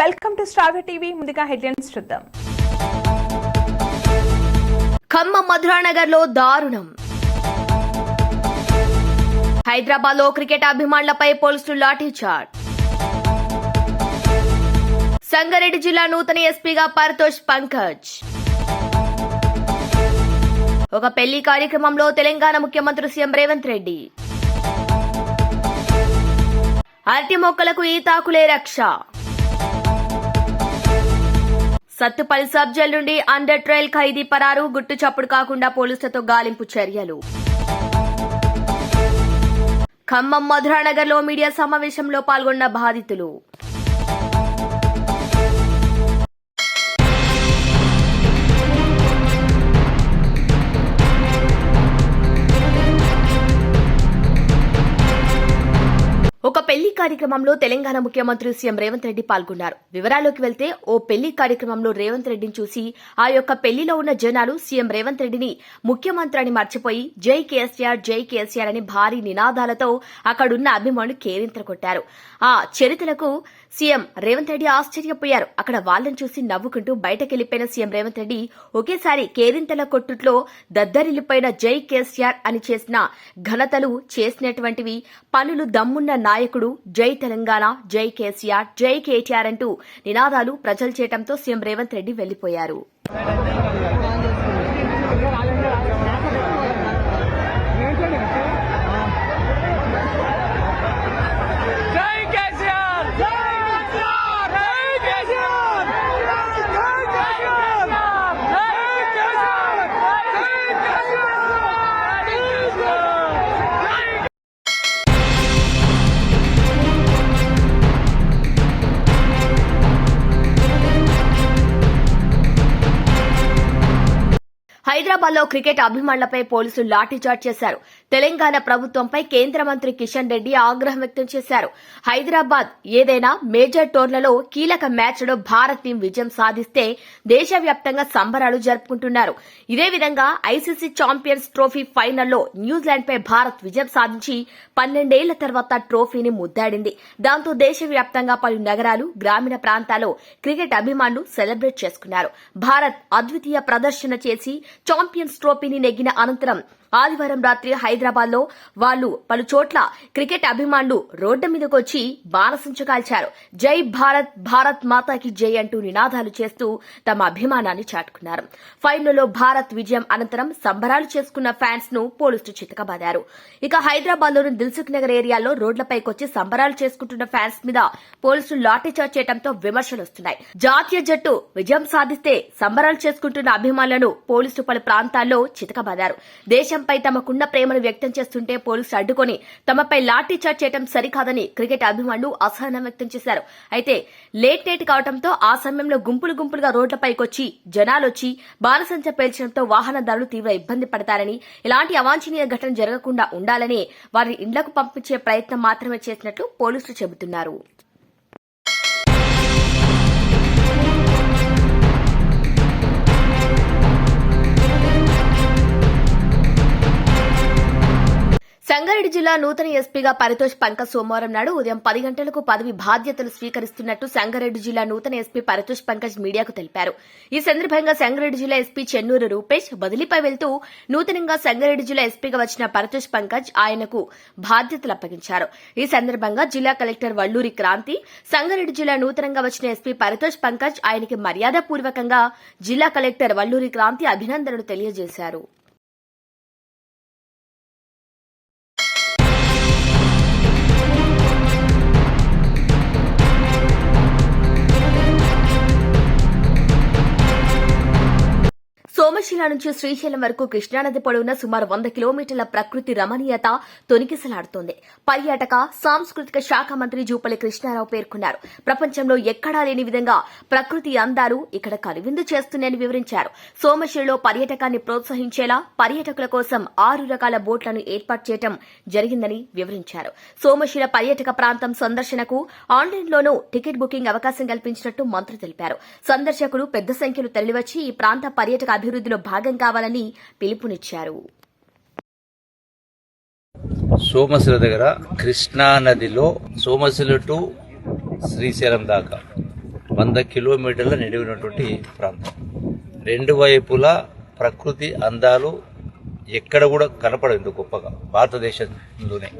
Welcome to star TV. ముందుగా headlines చూద్దాం. ఖమ్మం మధురానగర్లో దారుణం. హైదరాబాద్లో క్రికెట్ అభిమానులపై పోలీసులు లాఠీచార్జ్ సంగారెడ్డి జిల్లా నూతన ఎస్పీగా పరితోష్ పంకజ్. ఒక పెళ్ళి కార్యక్రమంలో తెలంగాణ ముఖ్యమంత్రి సీఎం రేవంత్ రెడ్డి. అరటి మొక్కలకు ఈతాకులే రక్ష. సత్తుపల్లి సబ్ జైలు నుండి అండర్ ట్రయల్ ఖైదీ పరారు గుట్టు చప్పుడు కాకుండా పోలీసులతో గాలింపు చర్యలు. ఖమ్మం మధురానగర్లో మీడియా సమావేశంలో పాల్గొన్న బాధితులు. ఒక పెళ్ళి కార్యక్రమంలో తెలంగాణ ముఖ్యమంత్రి సీఎం రేవంత్ రెడ్డి పాల్గొన్నారు. వివరాల్లోకి వెళ్తే ఓ పెళ్ళి కార్యక్రమంలో రేవంత్ రెడ్డిని చూసి ఆ యొక్క పెళ్ళిలో ఉన్న జనాలు సీఎం రేవంత్ రెడ్డిని ముఖ్యమంత్రి అని మర్చిపోయి జై కేసీఆర్ జై కేసీఆర్ అని భారీ నినాదాలతో అక్కడున్న అభిమానులు కేరింతలు కొట్టారు. ఆ చరిత్రకు సీఎం రేవంత్ రెడ్డి ఆశ్చర్యపోయారు. అక్కడ వాళ్ళని చూసి నవ్వుకుంటూ బయటకెళ్ళిపోయిన సీఎం రేవంత్ రెడ్డి ఒకేసారి కేరింతల కొట్టుట్లో దద్దరిల్లిపోయిన జై కేసీఆర్ అని చేసిన ఘనతలు చేసినటువంటివి పనులు దమ్మున్న నాయకుడు జై తెలంగాణ జై కేసీఆర్ జై కేటీఆర్ అంటూ నినాదాలు ప్రజలు చేయడంతో సీఎం రేవంత్ రెడ్డి వెళ్ళిపోయారు హైదరాబాద్లో క్రికెట్ అభిమానులపై పోలీసులు లాఠీచార్జ్ చేశారు. తెలంగాణ ప్రభుత్వంపై కేంద్ర మంత్రి కిషన్ రెడ్డి ఆగ్రహం వ్యక్తం చేశారు. హైదరాబాద్ ఏదైనా మేజర్ టోర్లలో కీలక మ్యాచ్లో భారత్ టీం విజయం సాధిస్తే దేశవ్యాప్తంగా సంబరాలు జరుపుకుంటున్నారు. ఇదే విధంగా ఐసీసీ ఛాంపియన్స్ ట్రోఫీ ఫైనల్లో న్యూజిలాండ్పై భారత్ విజయం సాధించి పన్నెండేళ్ళ తర్వాత ట్రోఫీని ముద్దాడింది. దాంతో దేశవ్యాప్తంగా పలు నగరాలు గ్రామీణ ప్రాంతాల్లో క్రికెట్ అభిమానులు సెలబ్రేట్ చేసుకున్నారు. భారత్ అద్వితీయ ప్రదర్శన చేసి ఛాంపియన్స్ ట్రోఫీని నెగ్గిన అనంతరం ఆదివారం రాత్రి హైదరాబాద్లో వాళ్ళు పలు చోట్ల క్రికెట్ అభిమానులు రోడ్డు మీదకు వచ్చి బాణసంచు కాల్చారు. జై భారత్ భారత్ మాతాకి జై అంటూ నినాదాలు చేస్తూ తమ అభిమానాన్ని చాటుకున్నారు. ఫైనల్లో భారత్ విజయం అనంతరం సంబరాలు చేసుకున్న ఫ్యాన్స్ను పోలీసులు చితకబాదారు. ఇక హైదరాబాద్లోని దిల్సుఖ్ నగర్ ఏరియాలో రోడ్లపైకొచ్చి సంబరాలు చేసుకుంటున్న ఫ్యాన్స్ మీద పోలీసులు లాఠీచార్జ్ చేయడంతో విమర్శలు వస్తున్నాయి. జాతీయ జట్టు విజయం సాధిస్తే సంబరాలు చేసుకుంటున్న అభిమానులను పోలీసులు పలు ప్రాంతాల్లో చితకబాదారు. దేశంపై తమకున్న ప్రేమను వ్యక్తం చేస్తుంటే పోలీసులు అడ్డుకొని తమపై లాఠీ చార్జ్ చేయడం సరికాదని క్రికెట్ అభిమానులు అసహనం వ్యక్తం చేశారు. అయితే లేట్ నైట్ కావడంతో ఆ సమయంలో గుంపులు గుంపులుగా రోడ్లపైకొచ్చి జనాలొచ్చి బాణసంచ పేల్చడంతో వాహనదారులు తీవ్ర ఇబ్బంది పడతారని ఇలాంటి అవాంఛనీయ ఘటన జరగకుండా ఉండాలని వారిని ఇండ్లకు పంపించే ప్రయత్నం మాత్రమే చేసినట్లు పోలీసులు చెబుతున్నారు. సంగారెడ్డి జిల్లా నూతన ఎస్పీగా పరితోష్ పంకజ్ సోమవారం నాడు ఉదయం పది గంటలకు పదవి బాధ్యతలు స్వీకరిస్తున్నట్టు సంగారెడ్డి జిల్లా నూతన ఎస్పీ పరితోష్ పంకజ్ మీడియాకు తెలిపారు. ఈ సందర్భంగా సంగారెడ్డి జిల్లా ఎస్పీ చెన్నూరు రూపేష్ బదిలీపై వెళ్తూ నూతనంగా సంగారెడ్డి జిల్లా ఎస్పీగా వచ్చిన పరితోష్ పంకజ్ ఆయనకు బాధ్యతలు అప్పగించారు. ఈ సందర్భంగా జిల్లా కలెక్టర్ వల్లూరి క్రాంతి సంగారెడ్డి జిల్లా నూతనంగా వచ్చిన ఎస్పీ పరితోష్ పంకజ్ ఆయనకి మర్యాదపూర్వకంగా జిల్లా కలెక్టర్ వల్లూరి క్రాంతి అభినందనలు తెలియజేశారు. సోమశిల నుంచి శ్రీశైలం వరకు కృష్ణానది పొడవున సుమారు వంద కిలోమీటర్ల ప్రకృతి రమణీయత తొనికిసలాడుతోంది. పర్యాటక సాంస్కృతిక శాఖ మంత్రి జూపల్లి కృష్ణారావు పేర్కొన్నారు. ప్రపంచంలో ఎక్కడా లేని విధంగా ప్రకృతి అందాలు ఇక్కడ కనువిందు చేస్తున్నాయని వివరించారు. సోమశిలలో పర్యాటకాన్ని ప్రోత్సహించేలా పర్యాటకుల కోసం ఆరు రకాల బోట్లను ఏర్పాటు చేయడం జరిగిందని వివరించారు. సోమశిల పర్యాటక ప్రాంతం సందర్శనకు ఆన్లైన్లోనూ టికెట్ బుకింగ్ అవకాశం కల్పించినట్టు మంత్రి తెలిపారు. సందర్శకులు పెద్ద సంఖ్యలో తరలివచ్చి ఈ ప్రాంత పర్యాటక అభివృద్ధిలో భాగం కావాలని పిలుపునిచ్చారు. సోమశిల దగ్గర కృష్ణా నదిలో సోమశిల టు శ్రీశైలం దాకా వంద కిలోమీటర్ల నిడివినటువంటి ప్రాంతం. రెండు వైపులా ప్రకృతి అందాలు ఎక్కడ కూడా కనపడవు ఇంత గొప్పగా భారతదేశంలోనే.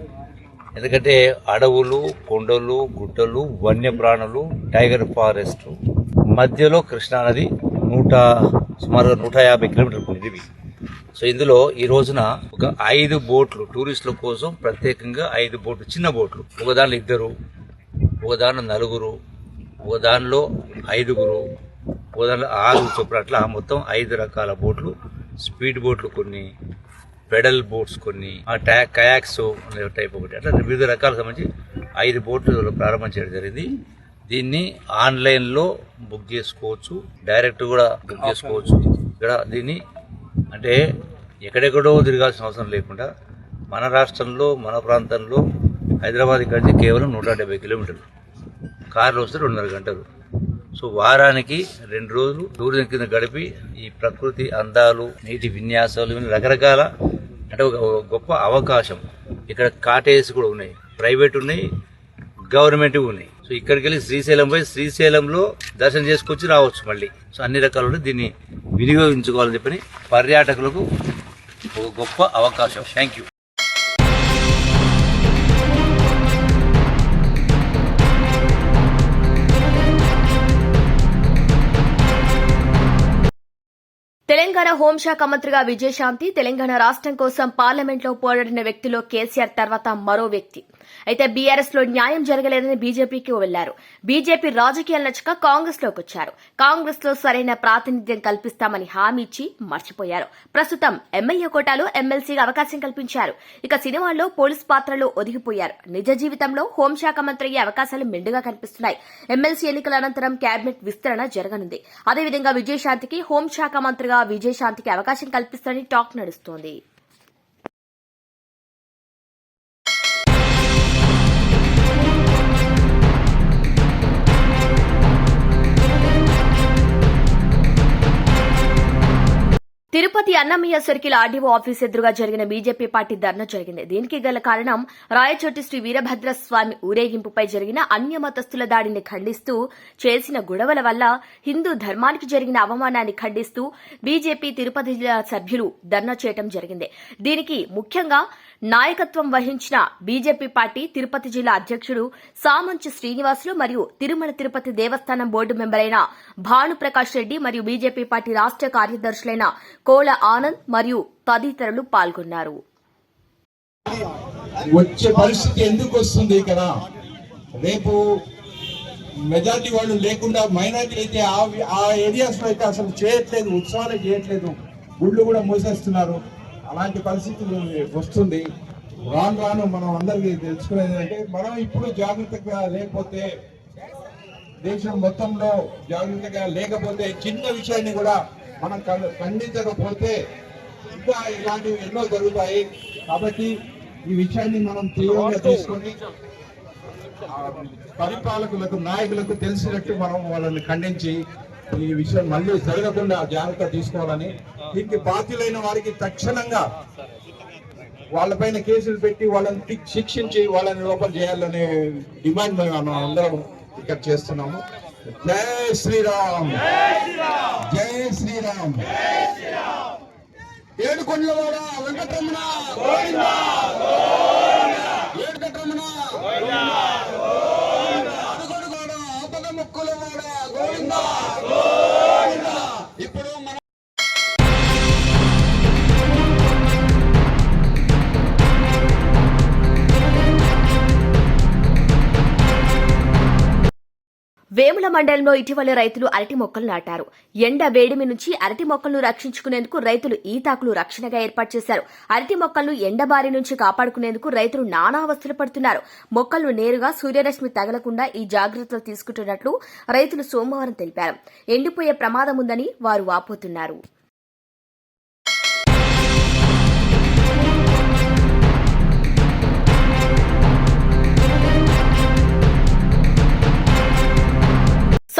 ఎందుకంటే అడవులు కొండలు గుట్టలు వన్యప్రాణులు టైగర్ ఫారెస్ట్ మధ్యలో కృష్ణానది నూట సుమారుగా నూట యాభై కిలోమీటర్లు ఇది సో ఇందులో ఈ రోజున ఒక ఐదు బోట్లు టూరిస్టుల కోసం ప్రత్యేకంగా ఐదు బోట్లు చిన్న బోట్లు. ఒక దానిలో ఇద్దరు ఒక దానిలో నలుగురు ఒక దానిలో ఐదుగురు ఒక దానిలో ఆరు చొప్పున అట్లా మొత్తం ఐదు రకాల బోట్లు స్పీడ్ బోట్లు కొన్ని పెడల్ బోట్స్ కొన్ని ఆ టా కయాక్స్ అనే టైప్ ఒకటి. అట్లా వివిధ రకాలకు సంబంధించి ఐదు బోట్లు ప్రారంభం చేయడం జరిగింది. దీన్ని ఆన్లైన్లో బుక్ చేసుకోవచ్చు డైరెక్ట్ కూడా బుక్ చేసుకోవచ్చు. ఇక్కడ దీన్ని అంటే ఎక్కడెక్కడో తిరగాల్సిన అవసరం లేకుండా మన రాష్ట్రంలో మన ప్రాంతంలో హైదరాబాద్ ఇక్కడి నుంచి కేవలం నూట డెబ్బై కిలోమీటర్లు. కార్లో వస్తే రెండున్నర గంటలు. సో వారానికి రెండు రోజులు టూరిజం కింద గడిపి ఈ ప్రకృతి అందాలు నీటి విన్యాసాలు ఇవన్నీ రకరకాల అంటే ఒక గొప్ప అవకాశం. ఇక్కడ కాటేజ్ కూడా ఉన్నాయి. ప్రైవేట్ ఉన్నాయి గవర్నమెంట్ ఉన్నాయి సో ఇక్కడికి వెళ్ళి శ్రీశైలం పోయి శ్రీశైలంలో దర్శనం చేసుకొచ్చి రావచ్చు మళ్ళీ. సో అన్ని రకాలు దీన్ని వినియోగించుకోవాలని చెప్పని పర్యాటకులకు ఒక గొప్ప అవకాశం. థ్యాంక్ యూ తెలంగాణ హోంశాఖ మంత్రిగా విజయశాంతి తెలంగాణ రాష్ట్రం కోసం పార్లమెంట్లో పోరాడిన వ్యక్తిలో కేసీఆర్ తర్వాత మరో వ్యక్తి. అయితే బీఆర్ఎస్లో న్యాయం జరగలేదని బీజేపీకి వెళ్ళారు. బీజేపీ రాజకీయాలు నచ్చక కాంగ్రెస్లోకి వచ్చారు కాంగ్రెస్లో సరైన ప్రాతినిధ్యం కల్పిస్తామని హామీ ఇచ్చి మర్చిపోయారు. ప్రస్తుతం ఎమ్మెల్యే కోటాలో ఎమ్మెల్సీగా అవకాశం కల్పించారు. ఇక సినిమాల్లో పోలీస్ పాత్రలో ఒదిగిపోయారు. నిజ జీవితంలో హోంశాఖ మంత్రి అయ్యే అవకాశాలు మెండుగా కనిపిస్తున్నాయి. ఎమ్మెల్సీ ఎన్నికల అనంతరం కేబినెట్ విస్తరణ జరగనుంది. అదేవిధంగా విజయశాంతికి హోంశాఖ మంత్రిగా విజయశాంతికి అవకాశం కల్పిస్తారని టాక్ నడుస్తోంది. Tirupati Annamayya circle RDO office ఎదురుగా జరిగిన బీజేపీ పార్టీ ధర్నా జరిగింది. దీనికి గల కారణం రాయచోటి శ్రీ వీరభద్ర స్వామి ఊరేగింపుపై జరిగిన అన్య మతస్థుల దాడిని ఖండిస్తూ చేసిన గొడవల వల్ల హిందూ ధర్మానికి జరిగిన అవమానాన్ని ఖండిస్తూ బీజేపీ తిరుపతి జిల్లా సభ్యులు ధర్నా చేయడం జరిగింది. దీనికి ముఖ్యంగా నాయకత్వం వహించిన బీజేపీ పార్టీ తిరుపతి జిల్లా అధ్యక్షుడు సామంచి శ్రీనివాసులు మరియు తిరుమల తిరుపతి దేవస్థానం బోర్డు మెంబరైన భానుప్రకాష్ రెడ్డి మరియు బీజేపీ పార్టీ రాష్ట్ర కార్యదర్శులైన కోల ఆనంద్ మరియు తదితరులు పాల్గొన్నారు. వచ్చే పరిస్థితి ఎందుకు వస్తుంది ఇక్కడ? రేపు మెజారిటీ వాళ్ళు లేకుండా మైనార్టీ అయితే ఆ ఆ ఏరియాస్లో అయితే అసలు చేయట్లేదు ఉత్సవాలు చేయట్లేదు. గుళ్ళు కూడా మూసేస్తున్నారు. అలాంటి పరిస్థితి వస్తుంది. రాను రాను మనం అందరికీ తెలుసుకునేది అంటే మనం ఇప్పుడు జాగ్రత్తగా లేకపోతే దేశం మొత్తంలో జాగ్రత్తగా లేకపోతే చిన్న విషయాన్ని కూడా మనం ఖండ- ఖండించకపోతే ఇంకా ఇలాంటివి ఎన్నో జరుగుతాయి. కాబట్టి ఈ విషయాన్ని మనం తీవ్రంగా తీసుకొని పరిపాలకులకు నాయకులకు తెలిసినట్టు మనం వాళ్ళని ఖండించి ఈ విషయం మళ్ళీ జరగకుండా జాగ్రత్త తీసుకోవాలని దీనికి బాధ్యులైన వారికి తక్షణంగా వాళ్ళపైన కేసులు పెట్టి వాళ్ళని శిక్- శిక్షించి వాళ్ళని లోపల చేయాలనే డిమాండ్ మేము అందరం ఇక్కడ చేస్తున్నాము. జై శ్రీరామ్. జై శ్రీరామ్. ఏడు కొండలవాడ వెంకటరమణ. ఏడు కట్టరమణ అపద ముక్కుల వాడ గోవిందా వేముల మండలంలో ఇటీవల రైతులు అరటి మొక్కలు నాటారు. ఎండ వేడిమి నుంచి అరటి మొక్కలను రక్షించుకునేందుకు రైతులు ఈతాకులు రక్షణగా ఏర్పాటు చేశారు. అరటి మొక్కలను ఎండబారి నుంచి కాపాడుకునేందుకు రైతులు నానా అవస్థలు పడుతున్నారు. మొక్కలను నేరుగా సూర్యరశ్మి తగలకుండా ఈ జాగ్రత్తలు తీసుకుంటున్నట్లు రైతులు సోమవారం తెలిపారు. ఎండిపోయే ప్రమాదం ఉందని వారు వాపోతున్నారు.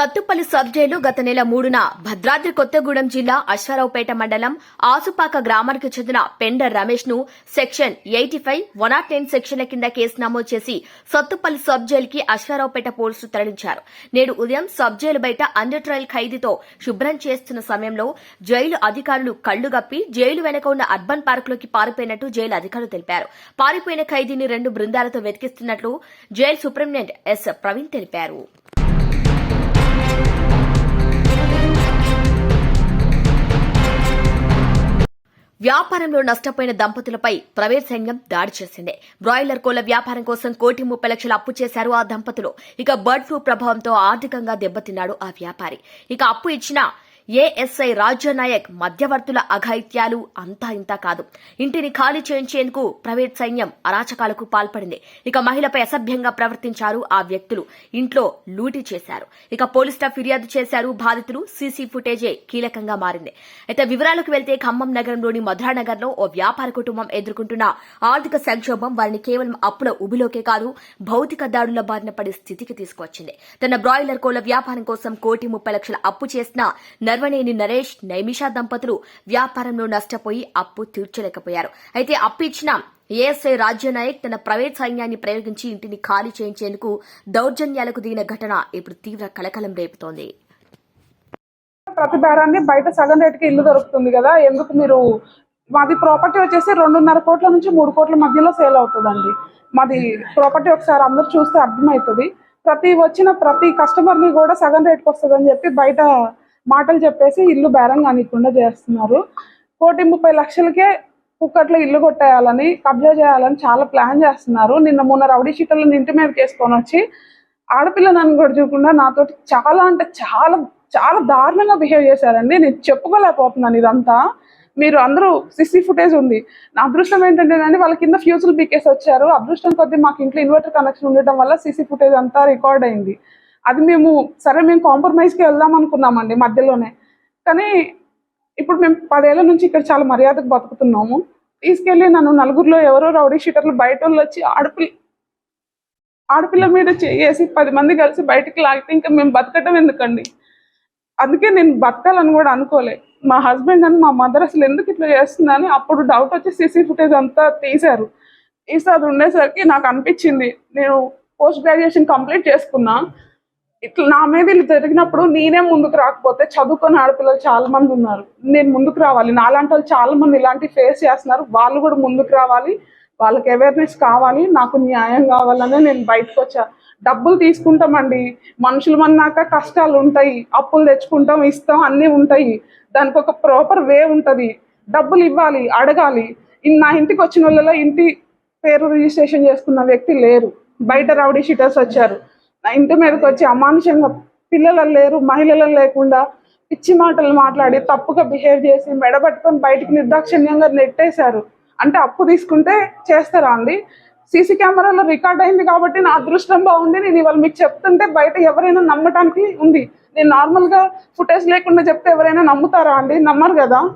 సత్తుపల్లి సబ్ జైలు గత నెల మూడున భద్రాద్రి కొత్తగూడెం జిల్లా అశ్వారావుపేట మండలం ఆసుపాక గ్రామానికి చెందిన పెండర్ రమేష్ను section eighty five one not ten సెక్షన్ల కింద కేసు నమోదు చేసి సత్తుపల్లి సబ్ జైలుకి అశ్వారావుపేట పోలీసులు తరలించారు. నేడు ఉదయం సబ్ జైలు బయట అండర్ ట్రయల్ ఖైదీతో శుభ్రం చేస్తున్న సమయంలో జైలు అధికారులు కళ్ళు గప్పి జైలు వెనక ఉన్న అర్బన్ పార్కులోకి పారిపోయినట్టు జైలు అధికారులు తెలిపారు. పారిపోయిన ఖైదీని రెండు బృందాలతో వెతికిస్తున్నట్లు జైలు సూపరింటెండెంట్ ఎస్. ప్రవీణ్ తెలిపారు. వ్యాపారంలో నష్టపోయిన దంపతులపై ప్రైవేట్ సైన్యం దాడి చేసింది. బ్రాయిలర్ కోళ్ళ వ్యాపారం కోసం కోటి ముప్పై లక్షలు అప్పు చేశారు ఆ దంపతులు. ఇక బర్డ్ ఫ్లూ ప్రభావంతో ఆర్థికంగా దెబ్బతిన్నాడు ఆ వ్యాపారి. ఇక అప్పు ఇచ్చిన ఏఎస్ఐ రాజ్యనాయక్ మధ్యవర్తుల అఘాయిత్యాలు అంతా ఇంతా కాదు. ఇంటిని ఖాళీ చేయించేందుకు ప్రైవేట్ సైన్యం అరాచకాలకు పాల్పడింది. ఇక మహిళపై అసభ్యంగా ప్రవర్తించారు ఆ వ్యక్తులు. ఇంట్లో లూటీ చేశారు. ఇక పోలీసుల ఫిర్యాదు చేశారు బాధితులు. సీసీ ఫుటేజే కీలకంగా మారింది. అయితే వివరాలకు వెళ్తే ఖమ్మం నగరంలోని మధురానగర్లో ఓ వ్యాపార కుటుంబం ఎదుర్కొంటున్న ఆర్థిక సంక్షోభం వారిని కేవలం అప్పుల ఉబిలోకే కాదు భౌతిక దాడుల బారిన పడే స్థితికి తీసుకొచ్చింది తన బ్రాయిలర్ కోళ్ళ వ్యాపారం కోసం కోటి ముప్పై లక్షల అప్పు చేసిన నర్వనేని నరేష్ నైమిషా దంపతులు వ్యాపారంలో నష్టపోయి అప్పు తీర్చలేకపోయారు. అయితే అప్పు ఇచ్చిన ఏఎస్ఐ రాజ్యనాయక్ తన ప్రైవేట్ సైన్యాన్ని ప్రయోగించి ఇంటిని ఖాళీ చేయించేందుకు దౌర్జన్యాలకు దిగిన ఘటన ఇప్పుడు తీవ్ర కలకలం రేపుతోంది. ప్రతి బేరాన్ని బయట సగం రేటుకి ఇల్లు దొరుకుతుంది కదా ఎందుకు మీరు మాది ప్రాపర్టీ వచ్చేసి రెండున్నర కోట్ల నుంచి మూడు కోట్ల మధ్యలో సేల్ అవుతుందండి. మాది ప్రాపర్టీ ఒకసారి అందరు చూస్తే అర్థమవుతుంది. ప్రతి వచ్చిన ప్రతి కస్టమర్ని కూడా సగం రేట్కి వస్తుందని చెప్పి బయట మాటలు చెప్పేసి ఇల్లు బేరం కానికుండా చేస్తున్నారు. కోటి ముప్పై లక్షలకే కుక్కట్లో ఇల్లు కొట్టేయాలని కబ్జా చేయాలని చాలా ప్లాన్ చేస్తున్నారు. నిన్న మొన్న రౌడీ షీటర్లను ఇంటి మీద వేసుకొని వచ్చి ఆడపిల్ల నన్ను కూడా చూడకుండా నాతో చాలా అంటే చాలా చాలా దారుణంగా బిహేవ్ చేశారండి. నేను చెప్పుకోలేకపోతున్నాను ఇదంతా. మీరు అందరూ సిసి ఫుటేజ్ ఉంది. నా అదృష్టం ఏంటంటే వాళ్ళ కింద ఫ్యూజులు పీకేసి వచ్చారు. అదృష్టం కొద్దీ మాకు ఇంట్లో ఇన్వర్టర్ కనెక్షన్ ఉండటం వల్ల సిసి ఫుటేజ్ అంతా రికార్డ్ అయింది. అది మేము సరే మేము కాంప్రమైజ్కి వెళ్దాం అనుకున్నామండి మధ్యలోనే. కానీ ఇప్పుడు మేము పదేళ్ళ నుంచి ఇక్కడ చాలా మర్యాదకు బతుకుతున్నాము. తీసుకెళ్ళి నన్ను నలుగురిలో ఎవరో రౌడీ షీటర్లు బయట వాళ్ళు వచ్చి ఆడపిల్ల ఆడపిల్ల మీద చేసి పది మంది కలిసి బయటకు లాగితే ఇంకా మేము బతకటం ఎందుకండి? అందుకే నేను బతకాలని కూడా అనుకోలే. మా హస్బెండ్ అని మా మదర్ అసలు ఎందుకు ఇట్లా చేస్తుందని అప్పుడు డౌట్ వచ్చి సీసీ ఫుటేజ్ అంతా తీశారు. తీసి అది ఉండేసరికి నాకు అనిపించింది. నేను పోస్ట్ గ్రాడ్యుయేషన్ కంప్లీట్ చేసుకున్నా. ఇట్లా నా మీద వీళ్ళు జరిగినప్పుడు నేనే ముందుకు రాకపోతే చదువుకొని ఆడపిల్లలు చాలా మంది ఉన్నారు. నేను ముందుకు రావాలి. నాలాంటి వాళ్ళు చాలా మంది ఇలాంటి ఫేస్ చేస్తున్నారు. వాళ్ళు కూడా ముందుకు రావాలి. వాళ్ళకి అవేర్నెస్ కావాలి. నాకు న్యాయం కావాలని నేను బయటకు వచ్చా. డబ్బులు తీసుకుంటామండి. మనుషులు మన్నాక కష్టాలు ఉంటాయి. అప్పులు తెచ్చుకుంటాం ఇస్తాం అన్నీ ఉంటాయి. దానికి ఒక ప్రాపర్ వే ఉంటుంది. డబ్బులు ఇవ్వాలి అడగాలి. నా ఇంటికి వచ్చిన వాళ్ళలో ఇంటి పేరు రిజిస్ట్రేషన్ చేసుకున్న వ్యక్తి లేరు. బయట రౌడీ షీటర్స్ వచ్చారు. నా ఇంటి మీదకి వచ్చి అమానుషంగా పిల్లలు లేరు మహిళలు లేకుండా పిచ్చి మాటలు మాట్లాడి తప్పుగా బిహేవ్ చేసి మెడబట్టుకొని బయటికి నిర్దాక్షిణ్యంగా నెట్టేశారు. అంటే అప్పు తీసుకుంటే చేస్తారా అండి? సీసీ కెమెరాలో రికార్డ్ అయింది కాబట్టి నా అదృష్టం బాగుంది. నేను ఇవాళ మీకు చెప్తుంటే బయట ఎవరైనా నమ్మటానికి ఉంది. నేను నార్మల్గా ఫుటేజ్ లేకుండా చెప్తే ఎవరైనా నమ్ముతారా అండి? నమ్మరు కదా.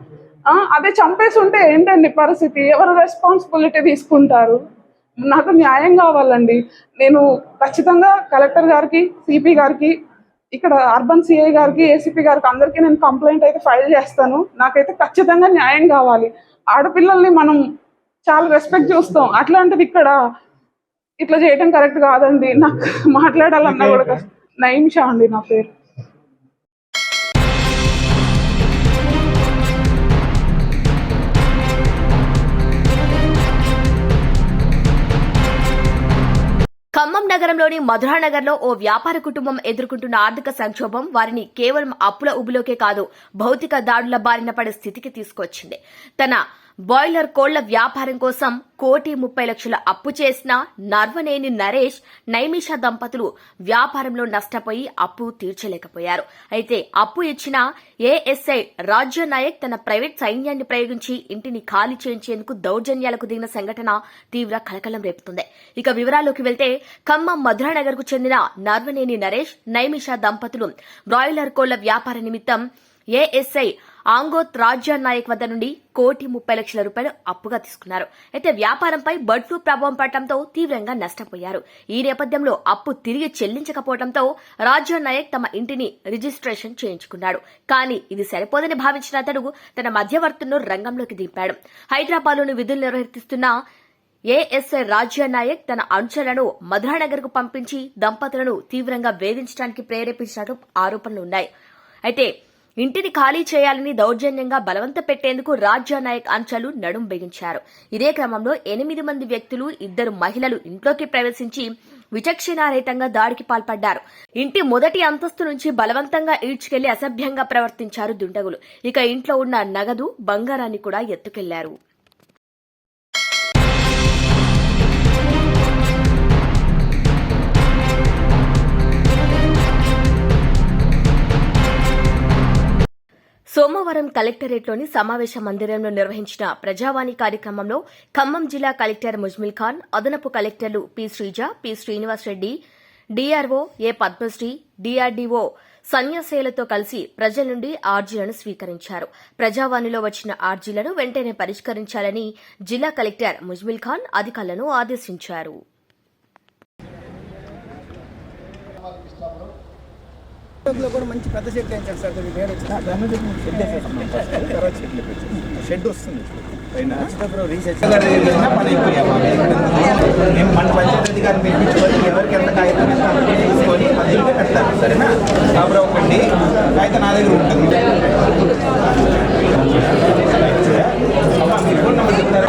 ఆ, అదే చంపేసి ఉంటే ఏంటండి పరిస్థితి? ఎవరు రెస్పాన్సిబిలిటీ తీసుకుంటారు? నాకు న్యాయం కావాలండి. నేను ఖచ్చితంగా కలెక్టర్ గారికి సిపి గారికి ఇక్కడ అర్బన్ సిఐ గారికి ఏసీపీ గారికి అందరికీ నేను కంప్లైంట్ అయితే ఫైల్ చేస్తాను. నాకైతే ఖచ్చితంగా న్యాయం కావాలి. ఆడపిల్లల్ని మనం చాలా రెస్పెక్ట్ చూస్తాం. అట్లాంటిది ఇక్కడ ఇట్లా చేయడం కరెక్ట్ కాదండి. నాకు మాట్లాడాలన్నా కూడా. నైమిషా అండి నా పేరు. నగరంలోని మధురానగర్లో ఓ వ్యాపార కుటుంబం ఎదుర్కొంటున్న ఆర్థిక సంక్షోభం వారిని కేవలం అప్పుల ఉబులోకే కాదు భౌతిక దాడుల బారిన పడే స్థితికి తీసుకొచ్చింది. తన బాయిలర్ కోళ్ళ వ్యాపారం కోసం కోటి ముప్పై లక్షల అప్పు చేసిన నర్వనేని నరేష్ నైమిష దంపతులు వ్యాపారంలో నష్టపోయి అప్పు తీర్చలేకపోయారు. అయితే అప్పు ఇచ్చిన ఏఎస్ఐ రాజ్య నాయక్ తన ప్రైవేట్ సైన్యాన్ని ప్రయోగించి ఇంటిని ఖాళీ చేయించేందుకు దౌర్జన్యాలకు దిగిన సంఘటన తీవ్ర కలకలం రేపుతుంది. ఇక వివరాల్లోకి వెళ్తే ఖమ్మం మధురానగర్కు చెందిన నర్వనేని నరేష్ నైమిష దంపతులు బ్రాయిలర్ కోళ్ళ వ్యాపార నిమిత్తం ఏఎస్ఐ ఆంగోత్ రాజ్య నాయక్ వద్ద నుండి కోటి ముప్పై లక్షల రూపాయలు అప్పుగా తీసుకున్నారు. అయితే వ్యాపారంపై బర్డ్ ఫ్లూ ప్రభావం పడటంతో తీవ్రంగా నష్టపోయారు. ఈ నేపథ్యంలో అప్పు తిరిగి చెల్లించకపోవడంతో రాజ్య నాయక్ తమ ఇంటిని రిజిస్ట్రేషన్ చేయించుకున్నాడు. కానీ ఇది సరిపోదని భావించిన అతడు తన మధ్యవర్తులను రంగంలోకి దింపాడు. హైదరాబాద్లోని విధులు నిర్వహిస్తున్న ఏఎస్ఐ రాజ్య నాయక్ తన అనుచరులను మధురానగర్కు పంపించి దంపతులను తీవ్రంగా వేధించడానికి ప్రేరేపించినట్లు ఆరోపణలు ఉన్నాయి. అయితే ఇంటిని ఖాళీ చేయాలని దౌర్జన్యంగా బలవంత పెట్టేందుకు రాజ్య నాయక్ అంచలు నడుం బిగించారు. ఇదే క్రమంలో ఎనిమిది మంది వ్యక్తులు ఇద్దరు మహిళలు ఇంట్లోకి ప్రవేశించి విచక్షణారహితంగా దాడికి పాల్పడ్డారు. ఇంటి మొదటి అంతస్తు నుంచి బలవంతంగా ఈడ్చుకెళ్ళి అసభ్యంగా ప్రవర్తించారు దుండగులు. ఇక ఇంట్లో ఉన్న నగదు బంగారాన్ని కూడా ఎత్తుకెళ్ళారు. సోమవారం కలెక్టరేట్లోని సమావేశ మందిరంలో నిర్వహించిన ప్రజావాణి కార్యక్రమంలో ఖమ్మం జిల్లా కలెక్టర్ ముజ్మిల్ ఖాన్ అదనపు కలెక్టర్లు P Sreeja P Srinivas Reddy DRO A Padmasri DRDO సన్యాసేలతో కలిసి ప్రజల నుండి ఆర్జీలను స్వీకరించారు. ప్రజావాణిలో వచ్చిన ఆర్జీలను వెంటనే పరిష్కరించాలని జిల్లా కలెక్టర్ ముజ్మిల్ ఖాన్ అధికారులను ఆదేశించారు. కూడా మంచి పెద్ద షెడ్ వేయించారు సార్. ఫస్ట్ తర్వాత షెడ్ షెడ్ వస్తుంది. మన పంచాయతీ అధికారిని పిలిపించుకొని ఎవరికి ఎంత కాగితం తీసుకొని మధ్యలో పెడతారు సరేనా? కాబట్టి ఒకండి కాగితం నా దగ్గర ఉంటుంది. అమ్మా మీ ఫోన్ నెంబర్ చెప్తారా?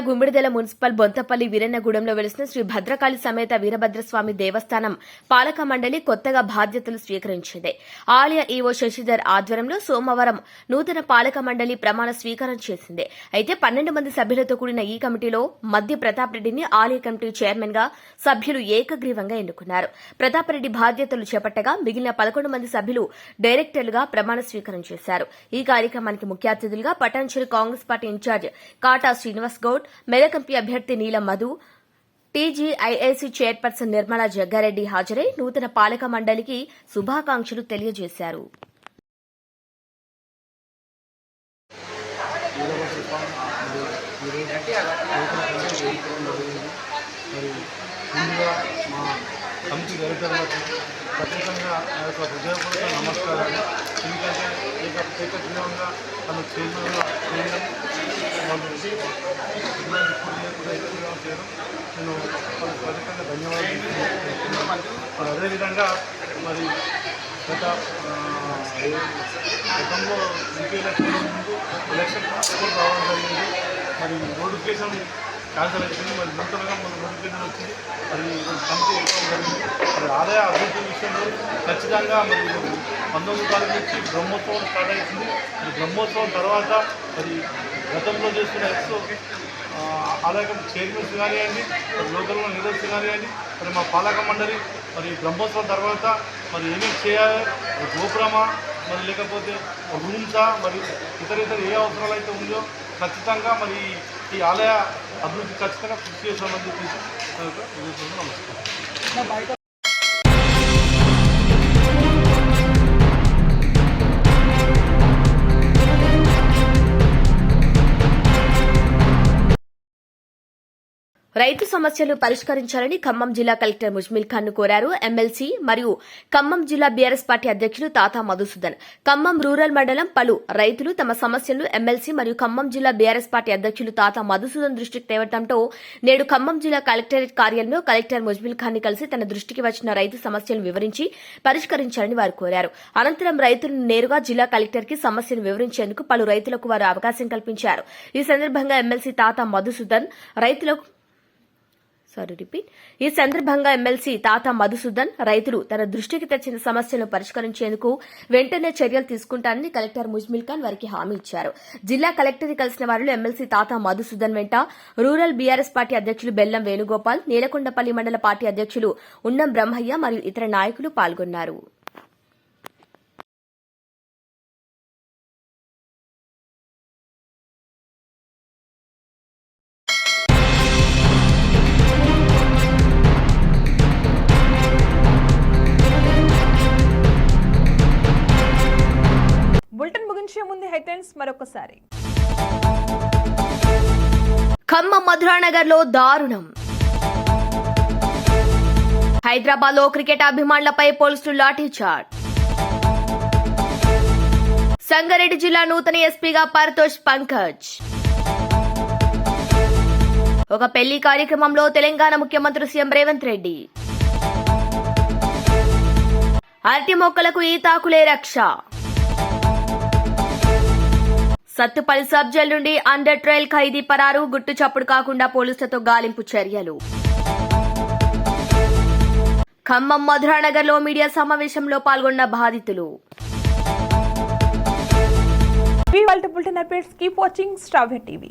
సంగారెడ్డి జిల్లా గుమ్మిడిదల మున్సిపల్ బొంతపల్లి వీరన్నగూడెంలో వెలిసిన శ్రీ భద్రకాళి సమేత వీరభద్రస్వామి దేవస్థానం పాలక మండలి కొత్తగా బాధ్యతలు స్వీకరించింది. ఆలయ ఈవో శశిధర్ ఆధ్వర్యంలో సోమవారం నూతన పాలక మండలి ప్రమాణ స్వీకారం చేసింది. అయితే పన్నెండు మంది సభ్యులతో కూడిన ఈ కమిటీలో మధ్య ప్రతాప్ రెడ్డిని ఆలయ కమిటీ చైర్మన్గా సభ్యులు ఏకగ్రీవంగా ఎన్నుకున్నారు. ప్రతాప్ రెడ్డి బాధ్యతలు చేపట్టగా మిగిలిన పదకొండు మంది సభ్యులు డైరెక్టర్లుగా ప్రమాణ స్వీకారం చేశారు. ఈ కార్యక్రమానికి ముఖ్య అతిథులుగా Patancheru Congress party incharge Kata Srinivas Goud Medak MP అభ్యర్థి నీలం మధు టీజీఐఐసి చైర్పర్సన్ నిర్మలా జగ్గారెడ్డి హాజరై నూతన పాలక మండలికి శుభాకాంక్షలు తెలియజేశారు. మా కమిటీ ప్రత్యేకంగా నమస్కారాలు. ఎందుకంటే ఏకగ్రీవంగా తను చైర్మన్గా చేయడం వాళ్ళు చేయడం నేను వాళ్ళకి ప్రత్యేకంగా ధన్యవాదాలు అదేవిధంగా మరి గత గతంలో ఎంపీ ఎలక్షన్ ముందు ఎలక్షన్ రావడం జరిగింది. మరి నోటిఫికేషన్ క్యాన్సర్ అయిపోయింది మరి నూతనంగా మన నోటిఫికేషన్ వచ్చింది మరి కమిటీ ఎక్కువ జరిగింది మరి ఆదాయ అభివృద్ధి విషయంలో ఖచ్చితంగా మరి పంతొమ్మిది తారీఖు నుంచి బ్రహ్మోత్సవం స్టార్ట్ అవుతుంది మరి బ్రహ్మోత్సవం తర్వాత మరి గతంలో చేస్తున్న ఎక్స్ అలాగే చైర్మన్స్ కానివ్వండి మరి లోకల్ లీడర్స్ కానివ్వండి మరి మా పాలక మండలి మరి బ్రహ్మోత్సవం తర్వాత మరి ఏమేమి చేయాలి గోపురమా మరి లేకపోతే రూమ్సా మరి ఇతర ఇతర ఏ అవసరాలు అయితే ఉందో ఖచ్చితంగా మరి ఈ ఆలయ అభివృద్ధి ఖచ్చితంగా కృషి చేస్తామని చెప్పేసి నా యొక్క రైతు సమస్యలు పరిష్కరించాలని ఖమ్మం జిల్లా కలెక్టర్ ముజ్మిల్ ఖాన్ను కోరారు. ఎమ్మెల్సీ మరియు ఖమ్మం జిల్లా బీఆర్ఎస్ పార్టీ అధ్యక్షులు తాతా మధుసూదన్. ఖమ్మం రూరల్ మండలం పలు రైతులు తమ సమస్యలను ఎమ్మెల్సీ మరియు ఖమ్మం జిల్లా బీఆర్ఎస్ పార్టీ అధ్యక్షులు తాతా మధుసూదన్ దృష్టికి తేవడంతో నేడు ఖమ్మం జిల్లా కలెక్టరేట్ కార్యాలయంలో కలెక్టర్ ముజ్మిల్ ఖాన్ని కలిసి తన దృష్టికి వచ్చిన రైతు సమస్యలను వివరించి పరిష్కరించాలని వారు కోరారు. అనంతరం రైతులను నేరుగా జిల్లా కలెక్టర్కి సమస్యను వివరించేందుకు పలు రైతులకు వారు అవకాశం కల్పించారు. ఈ సందర్భంగా ఎమ్మెల్సీ తాతా మధుసూదన్ రైతులకు సారీ రిపీట్. ఈ సందర్భంగా ఎమ్మెల్సీ తాత మధుసూదన్ రైతులు తన దృష్టికి తెచ్చిన సమస్యలను పరిష్కరించేందుకు వెంటనే చర్యలు తీసుకుంటానని కలెక్టర్ ముజ్మిల్ ఖాన్ వారికి హామీ ఇచ్చారు. జిల్లా కలెక్టర్ కలిసిన వారిలో ఎమ్మెల్సీ తాత మధుసూదన్ వెంట రూరల్ బీఆర్ఎస్ పార్టీ అధ్యక్షులు బెల్లం వేణుగోపాల్ నీలకొండపల్లి మండల పార్టీ అధ్యక్షులు ఉన్నం బ్రహ్మయ్య మరియు ఇతర నాయకులు పాల్గొన్నారు. మరొకసారి. ఖమ్మం మధురానగర్లో దారుణం. హైదరాబాద్లో క్రికెట్ అభిమానులపై పోలీసులు లాఠీచార్జ్ సంగారెడ్డి జిల్లా నూతన ఎస్పీగా పారితోష్ పంకజ్. ఒక పెళ్ళి కార్యక్రమంలో తెలంగాణ ముఖ్యమంత్రి సీఎం రేవంత్ రెడ్డి. అరటి మొక్కలకు ఈ తాకులే రక్ష. సత్తుపల్లి సబ్ జైల్ నుండి అండర్ ట్రయల్ ఖైదీ పరారు గుట్టు చప్పుడు కాకుండా పోలీసులతో గాలింపు చర్యలు. ఖమ్మం మధురానగర్లో మీడియా సమావేశంలో పాల్గొన్న బాధితులు. టీవీ.